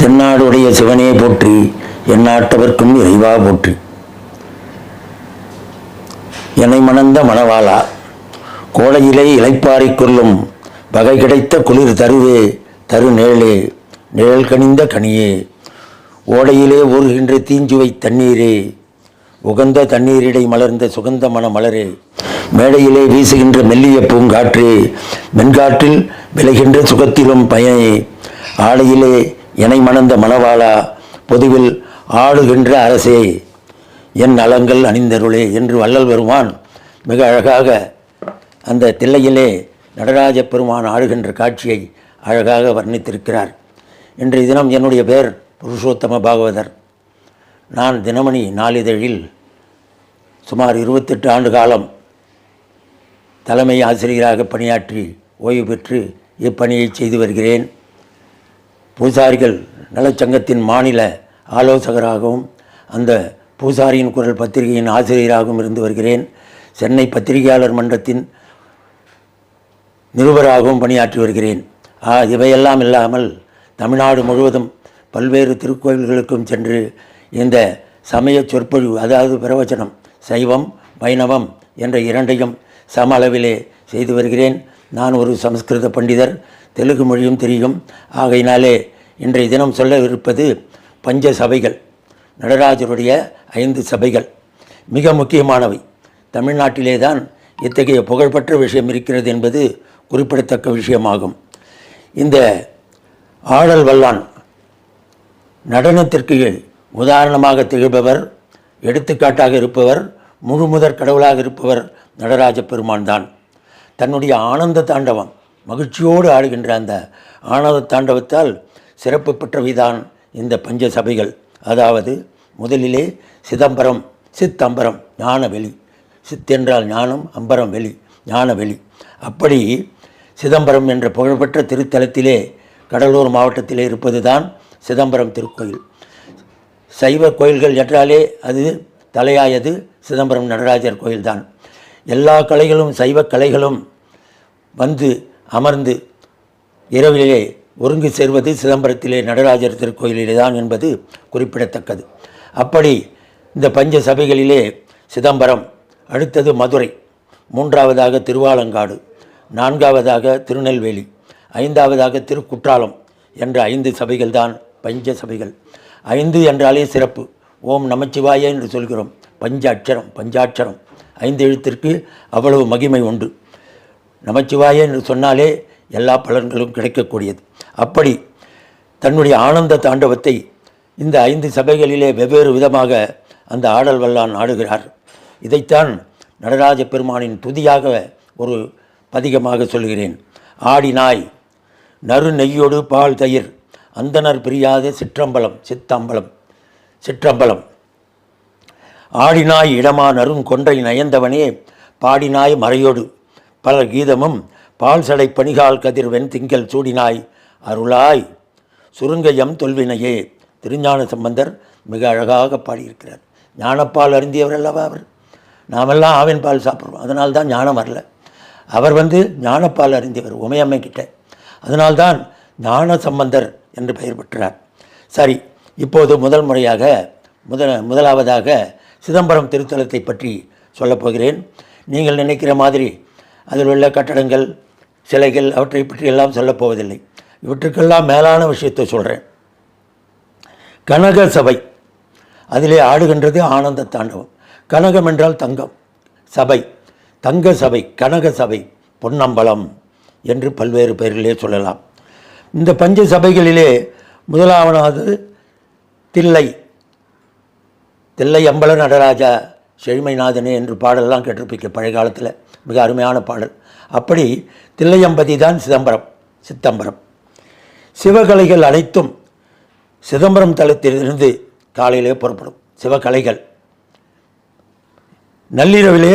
தென்னாடுடைய சிவனே போற்றி எந்நாட்டவர்க்கும் இறைவா போற்றி. என்னை மணந்த மணவாளா கோடையிலே இலைப்பாறை கொள்ளும் வகை கிடைத்த குளிர் தருவே தரு நிழலே நிழல் கனிந்த கனியே. ஓடையிலே ஊறுகின்ற தீஞ்சுவை தண்ணீரே உகந்த தண்ணீரிடை மலர்ந்த சுகந்த மன மலரே. மேடையிலே வீசுகின்ற மெல்லிய பூங்காற்றே மென்காற்றில் விளைகின்ற சுகத்திலும் பயனே. ஆடையிலே இணை மணந்த மணவாளா பொதுவில் ஆளுகின்ற அரசே என் நலங்கள் அணிந்தருளே என்று வள்ளல் பெருமான் மிக அழகாக அந்த தில்லையிலே நடராஜ பெருமான் ஆடுகின்ற காட்சியை அழகாக வர்ணித்திருக்கிறார். இன்றைய தினம் என்னுடைய பேர் புருஷோத்தம பாகவதர். நான் தினமணி நாளிதழில் சுமார் இருபத்தெட்டு ஆண்டு காலம் தலைமை ஆசிரியராக பணியாற்றி ஓய்வு பெற்று இப்பணியை செய்து வருகிறேன். பூசாரிகள் நலச்சங்கத்தின் மாநில ஆலோசகராகவும் அந்த பூசாரியின் குரல் பத்திரிகையின் ஆசிரியராகவும் இருந்து வருகிறேன். சென்னை பத்திரிகையாளர் மன்றத்தின் நிருபராகவும் பணியாற்றி வருகிறேன். ஆ இவையெல்லாம் இல்லாமல் தமிழ்நாடு முழுவதும் பல்வேறு திருக்கோயில்களுக்கும் சென்று இந்த சமய சொற்பொழிவு அதாவது பிரவச்சனம் சைவம் வைணவம் என்ற இரண்டையும் சம அளவிலே செய்து வருகிறேன். நான் ஒரு சமஸ்கிருத பண்டிதர் தெலுங்கு மொழியும் தெரியும். ஆகையினாலே இன்றைய தினம் சொல்லவிருப்பது பஞ்ச சபைகள் நடராஜருடைய ஐந்து சபைகள். மிக முக்கியமானவை. தமிழ்நாட்டிலே தான் இத்தகைய புகழ்பெற்ற விஷயம் இருக்கிறது என்பது குறிப்பிடத்தக்க விஷயமாகும். இந்த ஆடல் வல்லான் நடனத்திற்கு உதாரணமாக திகழ்பவர் எடுத்துக்காட்டாக இருப்பவர் முழுமுதற் கடவுளாக இருப்பவர் நடராஜ பெருமான் தான் தன்னுடைய ஆனந்த தாண்டவம் மகிழ்ச்சியோடு ஆடுகின்ற அந்த ஆனந்த தாண்டவத்தால் சிறப்பு பெற்றவைதான் இந்த பஞ்ச சபைகள் அதாவது முதலிலே சிதம்பரம் சித்தம்பரம் ஞானவெளி. சித்தென்றால் ஞானம் அம்பரம் வெளி ஞானவெளி. அப்படி சிதம்பரம் என்ற புகழ்பெற்ற திருத்தலத்திலே கடலூர் மாவட்டத்திலே இருப்பது தான் சிதம்பரம் திருக்கோயில். சைவ கோயில்கள் என்றாலே அது தலையாயது சிதம்பரம் நடராஜர் கோயில்தான். எல்லா கலைகளும் சைவ கலைகளும் வந்து அமர்ந்து இரவிலே ஒருங்கு சேர்வது சிதம்பரத்திலே நடராஜர் திருக்கோயிலிலே தான் என்பது குறிப்பிடத்தக்கது. அப்படி இந்த பஞ்ச சபைகளிலே சிதம்பரம் அடுத்தது மதுரை மூன்றாவதாக திருவாலங்காடு நான்காவதாக திருநெல்வேலி ஐந்தாவதாக திருக்குற்றாலம் என்ற ஐந்து சபைகள் தான் பஞ்ச சபைகள் ஐந்து என்றாலே சிறப்பு. ஓம் நமச்சிவாய என்று சொல்கிறோம். பஞ்ச அட்சரம் பஞ்சாட்சரம். ஐந்து எழுத்திற்கு அவ்வளவு மகிமை உண்டு. நமச்சிவாய என்று சொன்னாலே எல்லா பலன்களும் கிடைக்கக்கூடியது. அப்படி தன்னுடைய ஆனந்த தாண்டவத்தை இந்த ஐந்து சபைகளிலே வெவ்வேறு விதமாக அந்த ஆடல் வல்லான் ஆடுகிறார். இதைத்தான் நடராஜ பெருமானின் துதியாக ஒரு பதிகமாக சொல்கிறேன். ஆடினாய் நறு நெய்யோடு பால் தயிர் அந்தனர் பிரியாத சிற்றம்பலம் சித்தம்பலம் சிற்றம்பலம். ஆடினாய் இடமா நறும் கொன்றை நயந்தவனே பாடினாய் மறையோடு. பல கீதமும் பால் சடை பணிகால் கதிர்வெண் திங்கள் சூடினாய் அருளாய். சுருங்கயம் தொல்வினையே. திருஞான சம்பந்தர் மிக அழகாக பாடியிருக்கிறார். ஞானப்பால் அருந்தியவர் அல்லவா அவர்? நாமெல்லாம் ஆவின் பால் சாப்பிட்றோம் அதனால தான் ஞானம் வரல. அவர் வந்து ஞானப்பால் அறிந்தவர் உமையம்மை கிட்ட. அதனால்தான் ஞான சம்பந்தர் என்று பெயர் பெற்றார். சரி இப்போது முதல் முறையாக முதல் முதலாவதாக சிதம்பரம் திருத்தலத்தை பற்றி சொல்லப் போகிறேன். நீங்கள் நினைக்கிற மாதிரி அதில் உள்ள கட்டடங்கள் சிலைகள் அவற்றை பற்றி எல்லாம் இவற்றுக்கெல்லாம் மேலான விஷயத்தை சொல்கிறேன் கனக சபை அதிலே ஆடுகின்றது ஆனந்த தாண்டவம். கனகம் என்றால் தங்கம். சபை. தங்க சபை கனக சபை பொன்னம்பலம் என்று பல்வேறு பெயரிலே சொல்லலாம். இந்த பஞ்ச சபைகளிலே முதலாவனாவது தில்லை. தில்லை அம்பல நடராஜா செழுமைநாதனே என்று பாடலெல்லாம் கேட்டிருப்பீங்க பழைய காலத்தில். மிக அருமையான பாடல். அப்படி தில்லையம்பதி தான் சிதம்பரம் சித்தம்பரம். சிவகலைகள் அனைத்தும் சிதம்பரம் தளத்திலிருந்து காலையிலே புறப்படும் சிவகலைகள். நள்ளிரவிலே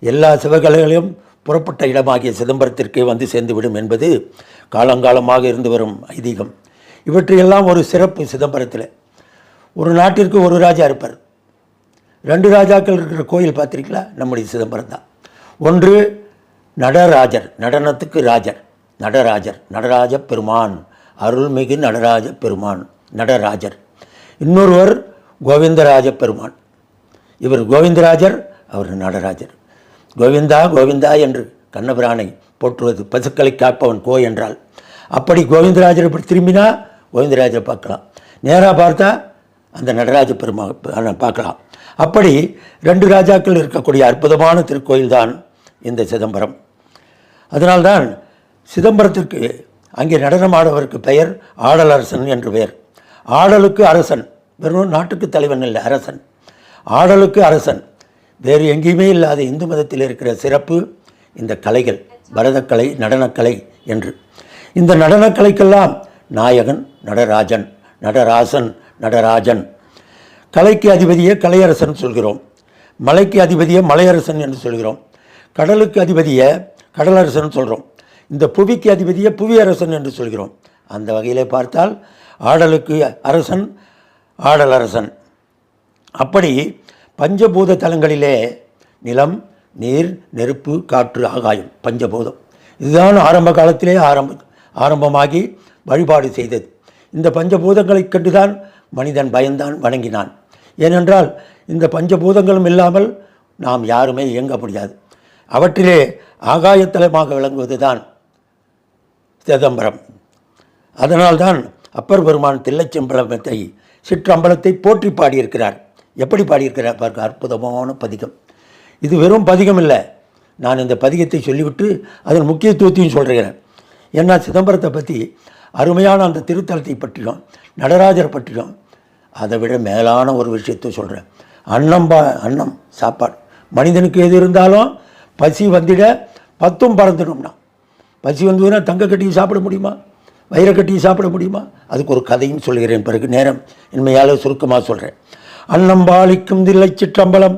எல்லா சிவகலைகளையும் புறப்பட்ட இடமாகிய சிதம்பரத்திற்கே வந்து சேர்ந்துவிடும் என்பது காலங்காலமாக இருந்து வரும் ஐதீகம். இவற்றையெல்லாம் ஒரு சிறப்பு சிதம்பரத்தில். ஒரு நாட்டிற்கு ஒரு ராஜா இருப்பார். ரெண்டு ராஜாக்கள் இருக்கிற கோயில் பார்த்துருக்கீங்களா? நம்முடைய சிதம்பரம் தான். ஒன்று நடராஜர் நடனத்துக்கு ராஜர். நடராஜர் நடராஜ பெருமான். அருள்மிகு நடராஜ பெருமான் நடராஜர். இன்னொருவர் கோவிந்தராஜ பெருமான். இவர் கோவிந்தராஜர் அவர் நடராஜர். கோவிந்தா கோவிந்தா என்று கண்ணபிரானை போற்றுவது பசுக்களை காப்பவன் கோ என்றால். அப்படி கோவிந்தராஜர் இப்படி திரும்பினா கோவிந்தராஜரை பார்க்கலாம். நேராக பார்த்தா அந்த நடராஜ பெருமா பார்க்கலாம். அப்படி ரெண்டு ராஜாக்கள் இருக்கக்கூடிய அற்புதமான திருக்கோயில் தான் இந்த சிதம்பரம். அதனால்தான் சிதம்பரத்திற்கு அங்கே நடனமாடவருக்கு பெயர் ஆடலரசன் என்று பெயர். ஆடலுக்கு அரசன் வெறும் நாட்டுக்கு தலைவன் இல்லை அரசன். ஆடலுக்கு அரசன். வேறு எங்கேயுமே இல்லாத இந்து மதத்தில் இருக்கிற சிறப்பு இந்த கலைகள் பரதக்கலை நடனக்கலை என்று. இந்த நடனக்கலைக்கெல்லாம் நாயகன் நடராஜன் நடராசன் நடராஜன். கலைக்கு அதிபதியே கலையரசன் சொல்கிறோம். மலைக்கு அதிபதியே மலையரசன் என்று சொல்கிறோம். கடலுக்கு அதிபதியை கடலரசன் சொல்கிறோம் இந்த புவிக்கு அதிபதியை புவியரசன் என்று சொல்கிறோம். அந்த வகையிலே பார்த்தால் ஆடலுக்கு அரசன் ஆடலரசன். அப்படி பஞ்சபூத தலங்களிலே நிலம் நீர் நெருப்பு காற்று ஆகாயம் பஞ்சபூதம். இதுதான் ஆரம்ப காலத்திலே ஆரம்ப ஆரம்பமாகி வழிபாடு செய்தது. இந்த பஞ்சபூதங்களைக் கண்டுதான் மனிதன் பயந்தான் வணங்கினான். ஏனென்றால் இந்த பஞ்சபூதங்களும் இல்லாமல் நாம் யாருமே இயங்க முடியாது. அவற்றிலே ஆகாயத்தலமாக விளங்குவது தான் சிதம்பரம். அதனால்தான் அப்பர் பெருமான் தில்லைச்சம்பளத்தை சிற்றம்பலத்தை போற்றி பாடியிருக்கிறார். எப்படி பாடியிருக்கிறார் பாருங்க அற்புதமான பதிகம். இது வெறும் பதிகம் இல்லை. நான் இந்த பதிகத்தை சொல்லிவிட்டு அதன் முக்கியத்துவத்தையும் சொல்கிறேன் ஏன்னா சிதம்பரத்தை பற்றி அருமையான அந்த திருத்தலத்தை பற்றியும் நடராஜர் பற்றியும் அதை விட மேலான ஒரு விஷயத்தை சொல்கிறேன் அன்னம் பா அன்னம் சாப்பாடு. மனிதனுக்கு எது இருந்தாலும் பசி வந்திட பத்தும் பறந்துடும்னா. பசி வந்ததுன்னா தங்க கட்டி சாப்பிட முடியுமா? வைர சாப்பிட முடியுமா? அதுக்கு ஒரு கதையும் சொல்கிறேன் பிறகு நேரம் இன்மையால் சுருக்கமாக சொல்கிறேன் அன்னம்பாளிக்கும் தில்லை சிற்றம்பலம்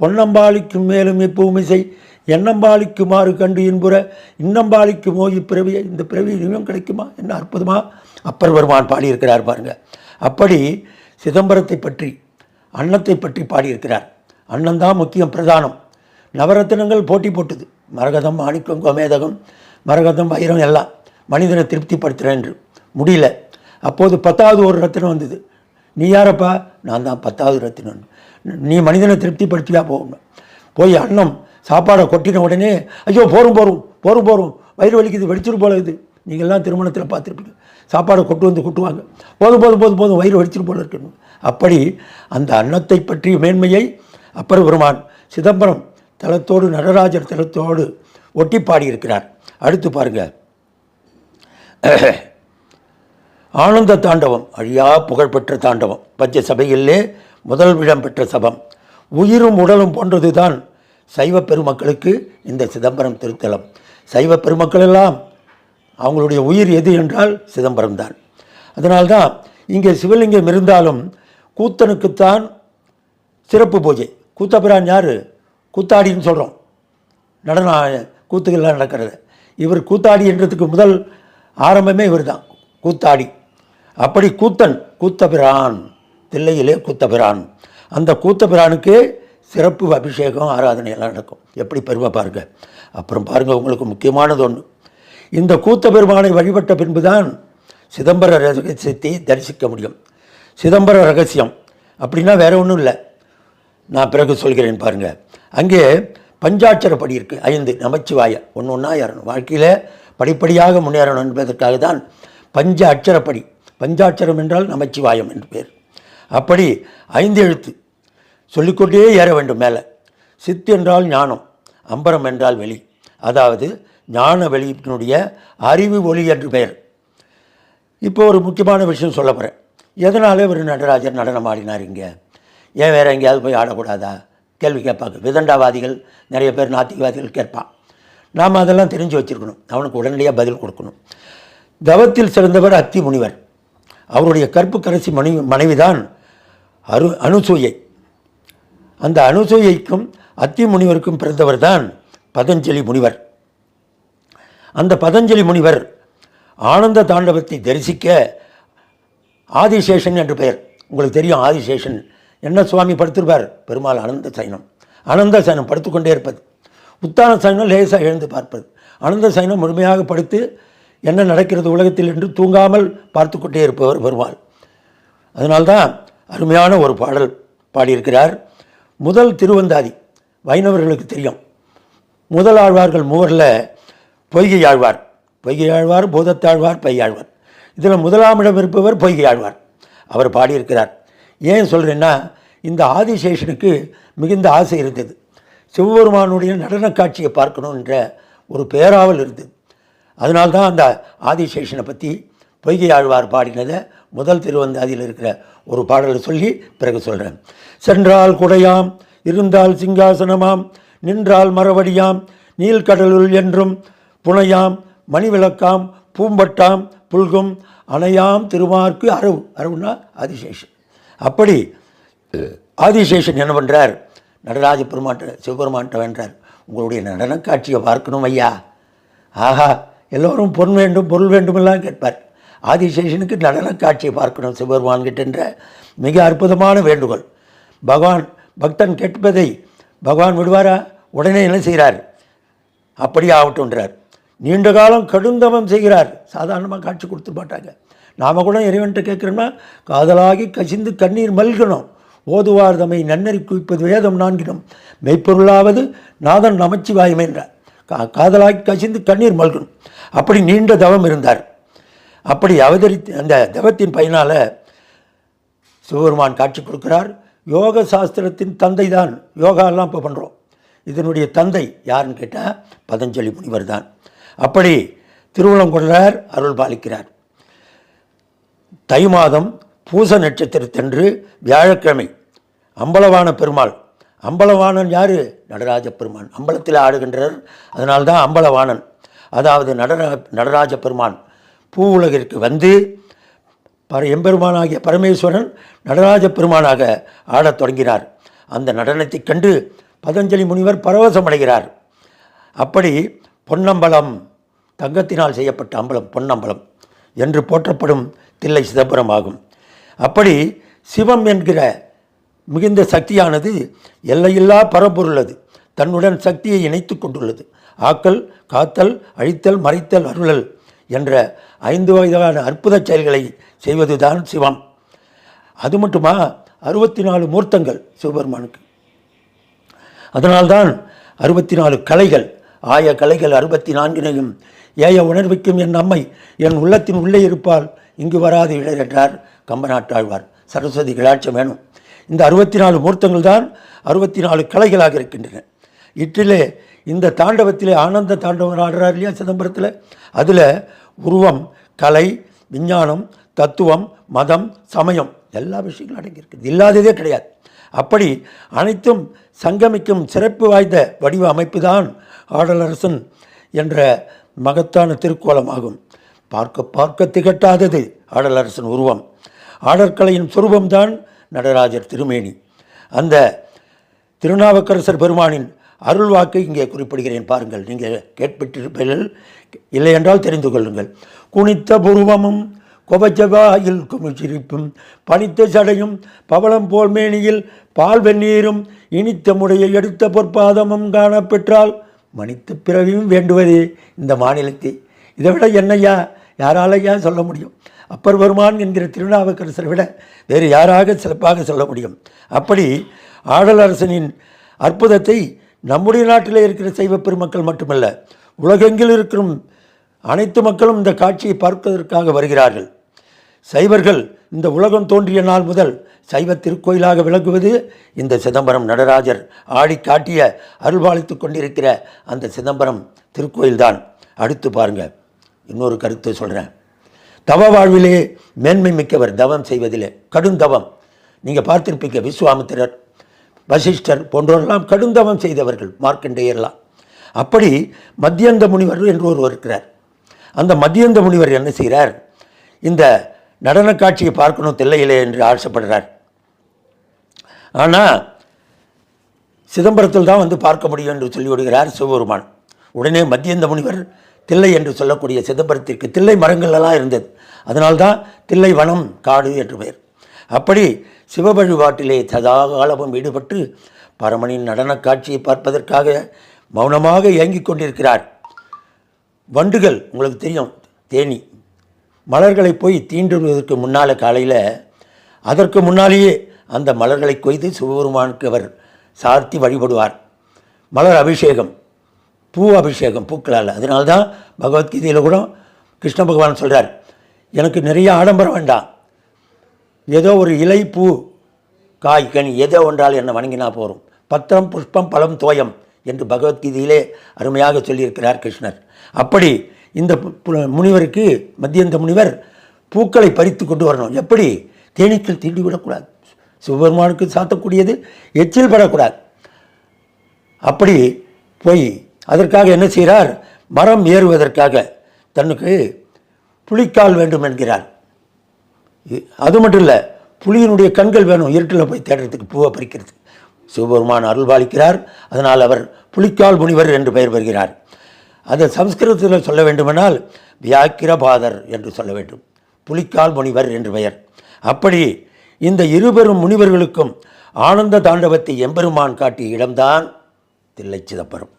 பொன்னம்பாளிக்கும் மேலும் இப்பூமிசை எண்ணம்பாளிக்குமாறு கண்டு இன்புற இன்னம்பாளிக்குமோ பிறவியை இந்த பிறவி இனியும் கிடைக்குமா? என்ன அற்புதமா? அப்பர் பெருமான் பாடியிருக்கிறார் பாருங்க. அப்படி சிதம்பரத்தை பற்றி அன்னத்தை பற்றி பாடியிருக்கிறார். அன்னந்தான் முக்கியம் பிரதானம். நவரத்தினங்கள் போட்டி போட்டுது. மரகதம் மாணிக்கம் கோமேதகம் மரகதம் வைரம் எல்லாம் மனிதனை திருப்திப்படுத்துகிறேன் என்று. முடியல. அப்போது பத்தாவது ஒரு ரத்தினம் வந்தது. நீ யாரப்பா? நான் தான் பத்தாவது ரத்தினம். நீ மனிதனை திருப்திப்படுத்தியா? போகணும் போய் அன்னம் சாப்பாடை கொட்டின உடனே ஐயோ போரும் போரும் போரும் போரும். வயிறு வலிக்குது வெடிச்சிரு போல இது நீங்கள்லாம் திருமணத்தில் பார்த்துருப்பீங்க. சாப்பாடை கொட்டு வந்து கொட்டுவாங்க. போதும் போதும் போதும் போதும் வயிறு வலிச்சிரு போல இருக்கணும் அப்படி அந்த அன்னத்தை பற்றிய மேன்மையை அப்பர் பெருமான் சிதம்பரம் தலத்தோடு நடராஜர் தலத்தோடு ஒட்டி பாடியிருக்கிறார். அடுத்து பாருங்க. ஆனந்த தாண்டவம் அழியா புகழ்பெற்ற தாண்டவம் பஞ்ச சபையிலே முதல் இடம் பெற்ற சபம். உயிரும் உடலும் போன்றது தான் சைவ பெருமக்களுக்கு இந்த சிதம்பரம் திருத்தலம். சைவ பெருமக்கள் எல்லாம் அவங்களுடைய உயிர் எது என்றால் சிதம்பரம் தான். அதனால்தான் இங்கே சிவலிங்கம் இருந்தாலும் கூத்தனுக்குத்தான் சிறப்பு பூஜை. கூத்தபிரான் யார்? கூத்தாடின்னு சொல்கிறோம் நடன கூத்துக்கள்லாம் நடக்கிறது. இவர் கூத்தாடி என்றதுக்கு முதல் ஆரம்பமே இவர் தான் கூத்தாடி. அப்படி கூத்தன் கூத்தபிரான் தில்லையிலே கூத்தபிரான். அந்த கூத்தபிரானுக்கு சிறப்பு அபிஷேகம் ஆராதனையெல்லாம் நடக்கும். எப்படி பெருமை பாருங்க. அப்புறம் பாருங்கள் உங்களுக்கு முக்கியமானது ஒன்று இந்த கூத்த பெருமானை வழிபட்ட பின்புதான் சிதம்பர ரகசியத்தை தரிசிக்க முடியும். சிதம்பர ரகசியம் அப்படின்னா வேறு ஒன்றும் இல்லை. நான் பிறகு சொல்கிறேன் பாருங்கள் அங்கே பஞ்சாட்சர படி இருக்கு ஐந்து நமச்சிவாய. ஒன்று ஒன்றா ஏறணும். வாழ்க்கையில் படிப்படியாக முன்னேறணும் என்பதற்காக தான் பஞ்ச அச்சரப்படி பஞ்சாட்சரம் என்றால் நமச்சிவாயம் என்று பேர். அப்படி ஐந்து எழுத்து சொல்லிக்கொண்டே ஏற வேண்டும் மேலே. சித்து என்றால் ஞானம் அம்பரம் என்றால் வெளி. அதாவது ஞான வெளியினுடைய அறிவு ஒளி என்று பெயர். இப்போ ஒரு முக்கியமான விஷயம் சொல்ல போகிறேன் எதனால ஒரு நடராஜர் நடனம் ஆடினார் இங்கே? ஏன் வேறு எங்கேயாவது போய் ஆடக்கூடாதா? கேள்வி கேட்பாங்க. விதண்டாவாதிகள் நிறைய பேர் நாத்திகவாதிகள் கேட்பான். நாம் அதெல்லாம் தெரிஞ்சு வச்சுருக்கணும். அவனுக்கு உடனடியாக பதில் கொடுக்கணும். தவத்தில் சிறந்தவர் அத்தி முனிவர். அவருடைய கற்பு கரசி மனைவி மனைவிதான் அரு அனுசூயை. அந்த அனுசூயைக்கும் அத்தி முனிவருக்கும் பிறந்தவர் தான் பதஞ்சலி முனிவர். அந்த பதஞ்சலி முனிவர் ஆனந்த தாண்டவத்தை தரிசிக்க ஆதிசேஷன் என்று பெயர். உங்களுக்கு தெரியும் ஆதிசேஷன். என்ன சுவாமி படுத்திருப்பார்? பெருமாள் அனந்த சைனம் அனந்த சைனம் படுத்துக்கொண்டே இருப்பது. உத்தான சைனம் லேசாக எழுந்து பார்ப்பது. அனந்த சைனம் முழுமையாக படுத்து என்ன நடக்கிறது உலகத்தில் என்று தூங்காமல் பார்த்து கொண்டே இருப்பவர் பெருமாள். அதனால்தான் அருமையான ஒரு பாடல் பாடியிருக்கிறார். முதல் திருவந்தாதி வைணவர்களுக்கு தெரியும். முதல் ஆழ்வார்கள் மூவரில் பொய்கை ஆழ்வார். பொய்கை ஆழ்வார் பூதத்தாழ்வார் பையாழ்வார். இதில் முதலாமிடம் இருப்பவர் பொய்கை ஆழ்வார். அவர் பாடியிருக்கிறார். ஏன் சொல்கிறேன்னா இந்த ஆதிசேஷனுக்கு மிகுந்த ஆசை இருந்தது. சிவபெருமானுடைய நடன காட்சியை பார்க்கணுன்ற ஒரு பேராவல் இருந்தது. அதனால்தான் அந்த ஆதிசேஷனை பற்றி பொய்கை ஆழ்வார் பாடினதை முதல் திருவந்தாதியில் இருக்கிற ஒரு பாடலை சொல்லி பிறகு சொல்கிறேன் சென்றால் குடையாம் இருந்தால் சிங்காசனமாம் நின்றால் மரவடியாம் நீள்கடலுள் என்றும் புனையாம் மணிவிளக்காம் பூம்பட்டாம் புல்கும் அணையாம் திருமார்க்கு அரவு. அரவுன்னா ஆதிசேஷன். அப்படி ஆதிசேஷன் என்ன பண்ணுறார் நடராஜ பெருமாட்ட சிவபெருமான்ட்ட வேண்டார் உங்களுடைய நடன காட்சியை பார்க்கணும் ஐயா. ஆஹா எல்லோரும் பொன் வேண்டும் பொருள் வேண்டுமெல்லாம் கேட்பார். ஆதிசேஷனுக்கு நடன காட்சியை பார்க்கணும் சிவபெருமான் கிட்டன்ற மிக அற்புதமான வேண்டுகோள். பகவான் பக்தன் கேட்பதை பகவான் விடுவாரா? உடனே என்ன செய்கிறார்? அப்படியே ஆகட்டும்ன்றார் நீண்ட காலம் கடுந்தவம் செய்கிறார். சாதாரணமாக காட்சி கொடுத்து மாட்டாங்க. நாம் கூட இறைவன்கிட்ட கேட்குறோம்னா காதலாகி கசிந்து கண்ணீர் மல்கணும். ஓதுவார் தம்மை நன்னறி குவிப்பது வேதம் நான்கினும். மெய்ப்பொருளாவது நாதன் நமச்சிவாயம் என்றார். கா காதலாகி கசிந்து கண்ணீர் மல்கணும். அப்படி நீண்ட தவம் இருந்தார். அப்படி அவதரித்து அந்த தவத்தின் பயனால் சிவபெருமான் காட்சி கொடுக்கிறார். யோக சாஸ்திரத்தின் தந்தை தான் யோகாலாம் இப்போ பண்ணுறோம் இதனுடைய தந்தை யாருன்னு கேட்டால் பதஞ்சலி முனிவர் தான் அப்படி திருவுளம் கொள்கிறார் அருள் பாலிக்கிறார் தை மாதம் பூச நட்சத்திரத்தன்று வியாழக்கிழமை. அம்பலவான பெருமாள். அம்பலவாணன் யார்? நடராஜ பெருமான். அம்பலத்தில் ஆடுகின்றனர். அதனால்தான் அம்பலவாணன். அதாவது நடரா நடராஜ பெருமான். பூ உலகிற்கு வந்து பர எம்பெருமானாகிய பரமேஸ்வரன் நடராஜ பெருமானாக ஆடத் தொடங்கினார். அந்த நடனத்தைக் கண்டு பதஞ்சலி முனிவர் பரவசமடைகிறார் அப்படி பொன்னம்பலம் தங்கத்தினால் செய்யப்பட்ட அம்பலம் பொன்னம்பலம். என்று போற்றப்படும் தில்லை சிதம்பரம் ஆகும். அப்படி சிவம் என்கிற மிகுந்த சக்தியானது எல்லையில்லா பரம்பொருள் அது தன்னுடன் சக்தியை இணைத்து கொண்டுள்ளது. ஆக்கல் காத்தல் அழித்தல் மறைத்தல் அருளல் என்ற ஐந்து வகையான அற்புத செயல்களை செய்வதுதான் சிவம். அது மட்டுமா? அறுபத்தி நாலு மூர்த்தங்கள் சிவபெருமானுக்கு. அதனால்தான் அறுபத்தி நாலு கலைகள் ஆய கலைகள் அறுபத்தி நான்கினையும் ஏய உணர்விக்கும் என் அம்மை என் உள்ளத்தின் உள்ளே இருப்பால் இங்கு வராது இடர் என்றார் கம்பநாட்டாழ்வார் சரஸ்வதி கிளாட்சம் வேணும். இந்த அறுபத்தி நாலு மூர்த்தங்கள் தான் அறுபத்தி நாலு கலைகளாக இருக்கின்றன. இற்றிலே இந்த தாண்டவத்திலே ஆனந்த தாண்டவர் ஆடுறார் இல்லையா சிதம்பரத்தில்? அதில் உருவம் கலை விஞ்ஞானம் தத்துவம் மதம் சமயம் எல்லா விஷயங்களும் அடங்கியிருக்குது இல்லாததே கிடையாது. அப்படி அனைத்தும் சங்கமிக்கும் சிறப்பு வாய்ந்த வடிவ அமைப்பு தான் ஆடலரசன் என்ற மகத்தான திருக்கோலம் ஆகும். பார்க்க பார்க்க திகட்டாதது ஆடலரசன் உருவம். ஆடற்கலையின் சுரூபம்தான் நடராஜர் திருமேனி. அந்த திருநாவுக்கரசர் பெருமானின் அருள் வாக்கு இங்கே குறிப்பிடுகிறேன் பாருங்கள். நீங்கள் கேட்பிட்டிருப்பீர்கள் இல்லை என்றால் தெரிந்து கொள்ளுங்கள். குனித்த புருவமும் கொபச்சவாயில் குமிச்சிரிப்பும் பனித்த சடையும் பவளம் போல் மேனியில் பால் வெந்நீரும் இனித்த முடைய எடுத்த பொற்பாதமும் காணப்பெற்றால் மனித பிறவியும் வேண்டுவதே இந்த மாநிலத்தை. இதை விட என்னையா யாராலையா சொல்ல முடியும்? அப்பர் வருமான் என்கிற திருநாவுக்கரசரை விட வேறு யாராக சிறப்பாக சொல்ல முடியும்? அப்படி ஆடலரசனின் அற்புதத்தை நம்முடைய நாட்டில் இருக்கிற சைவ பெருமக்கள் மட்டுமல்ல உலகெங்கில் இருக்கும் அனைத்து மக்களும் இந்த காட்சியை பார்ப்பதற்காக வருகிறார்கள். சைவர்கள் இந்த உலகம் தோன்றிய நாள் முதல் சைவ திருக்கோயிலாக விளங்குவது இந்த சிதம்பரம் நடராஜர் ஆடி காட்டிய அருள்பாலித்து கொண்டிருக்கிற அந்த சிதம்பரம் திருக்கோயில்தான். அடுத்து பாருங்கள் இன்னொரு கருத்து சொல்கிறேன் தவ வாழ்விலே மேன்மை மிக்கவர் தவம் செய்வதிலே கடுந்தவம் நீங்கள் பார்த்திருப்பீங்க விஸ்வாமித்திரர் வசிஷ்டர் போன்றோரெல்லாம் கடுந்தவம் செய்தவர்கள் மார்க்கண்டேயர்லாம் அப்படி மத்தியந்த முனிவர் என்று ஒருவர் இருக்கிறார். அந்த மத்தியந்த முனிவர் என்ன செய்கிறார் இந்த நடனக் காட்சியை பார்க்கணும் தில்லையிலே என்று ஆசைப்படுறார். ஆனால் சிதம்பரத்தில் தான் வந்து பார்க்க முடியும் என்று சொல்லிவிடுகிறார் சிவபெருமான். உடனே மத்தியந்த முனிவர் தில்லை என்று சொல்லக்கூடிய சிதம்பரத்திற்கு தில்லை மரங்கள் எல்லாம் இருந்தது. அதனால்தான் தில்லை வனம் காடு என்று பெயர். அப்படி சிவ வழிபாட்டிலே சதா காலமும் ஈடுபட்டு பரமனின் நடனக் காட்சியை பார்ப்பதற்காக மௌனமாக இயங்கிக் கொண்டிருக்கிறார். வண்டுகள் உங்களுக்கு தெரியும் தேனி. மலர்களை போய் தீண்டுவதற்கு முன்னால் காலையில் அதற்கு முன்னாலேயே அந்த மலர்களை கொய்து சிவபெருமானுக்கு அவர் சார்த்தி வழிபடுவார். மலர் அபிஷேகம் பூ அபிஷேகம் பூக்களால். அதனால்தான் பகவத்கீதையில் கூட கிருஷ்ண பகவான் சொல்கிறார் எனக்கு நிறைய ஆடம்பரம் வேண்டாம். ஏதோ ஒரு இலை பூ காய் கனி எதோ ஒன்றால் என்னை வணங்கினா போரும் பத்திரம் புஷ்பம் பழம் தோயம் என்று பகவத்கீதையிலே அருமையாக சொல்லியிருக்கிறார் கிருஷ்ணர். அப்படி இந்த பு- முனிவருக்கு மத்தியந்த முனிவர் பூக்களை பறித்து கொண்டு வரணும். எப்படி? தேனீக்கள் தீண்டி விடக்கூடாது சிவபெருமானுக்கு சாத்தக்கூடியது எச்சில் படக்கூடாது. அப்படி போய் அதற்காக என்ன செய்கிறார்? மரம் ஏறுவதற்காக தனக்கு புலிக்கால் வேண்டும் என்கிறார். அது மட்டும் இல்லை புலியினுடைய கண்கள் வேணும் இருட்டில் போய் தேடுறதுக்கு பூவை பறிக்கிறது சிவபெருமான் அருள்பாலிக்கிறார் அதனால் அவர் புலிக்கால் முனிவர் என்று பெயர் பெறுகிறார். அதை சம்ஸ்கிருதத்தில் சொல்ல வேண்டுமென்றால் வியாக்கிரபாதர் என்று சொல்ல வேண்டும். புலிக்கால் முனிவர் என்று பெயர். அப்படி இந்த இருபெரும் முனிவர்களுக்கும் ஆனந்த தாண்டவத்தை எம்பெருமான் காட்டிய இடம்தான் தில்லை சிதம்பரம்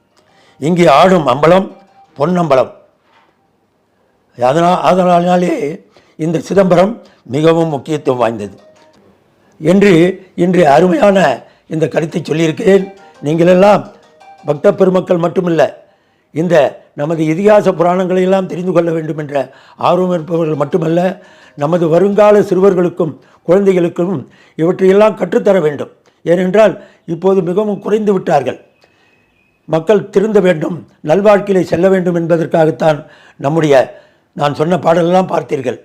இங்கே ஆடும் அம்பலம் பொன்னம்பலம். அதனால் அதனாலே இந்த சிதம்பரம் மிகவும் முக்கியத்துவம் வாய்ந்தது. என்று இன்று அருமையான இந்த கருத்தை சொல்லியிருக்கிறேன். நீங்களெல்லாம் பக்த பெருமக்கள் மட்டுமில்லை இந்த நமது இதிகாச புராணங்களை எல்லாம் தெரிந்து கொள்ள வேண்டும் என்ற ஆர்வம் இருப்பவர்கள் மட்டுமல்ல நமது வருங்கால சிறுவர்களுக்கும் குழந்தைகளுக்கும் இவற்றையெல்லாம் கற்றுத்தர வேண்டும். ஏனென்றால் இப்போது மிகவும் குறைந்து விட்டார்கள். மக்கள் திருந்த வேண்டும் நல்வாழ்க்கையிலே செல்ல வேண்டும் என்பதற்காகத்தான் நம்முடைய நான் சொன்ன பாடலெல்லாம் பார்த்தீர்கள்.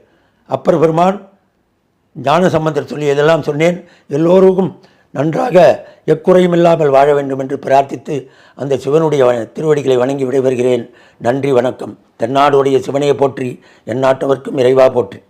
அப்பர் பெருமான் ஞான சம்பந்தர் சொல்லி இதெல்லாம் சொன்னேன். எல்லோருக்கும் நன்றாக எக்குறையும் இல்லாமல் வாழ வேண்டும் என்று பிரார்த்தித்து அந்த சிவனுடைய திருவடிகளை வணங்கி விடைபெறுகிறேன். நன்றி வணக்கம். தென்னாடுடைய சிவனையை போற்றி எந்நாட்டவர்க்கும் இறைவா போற்றி.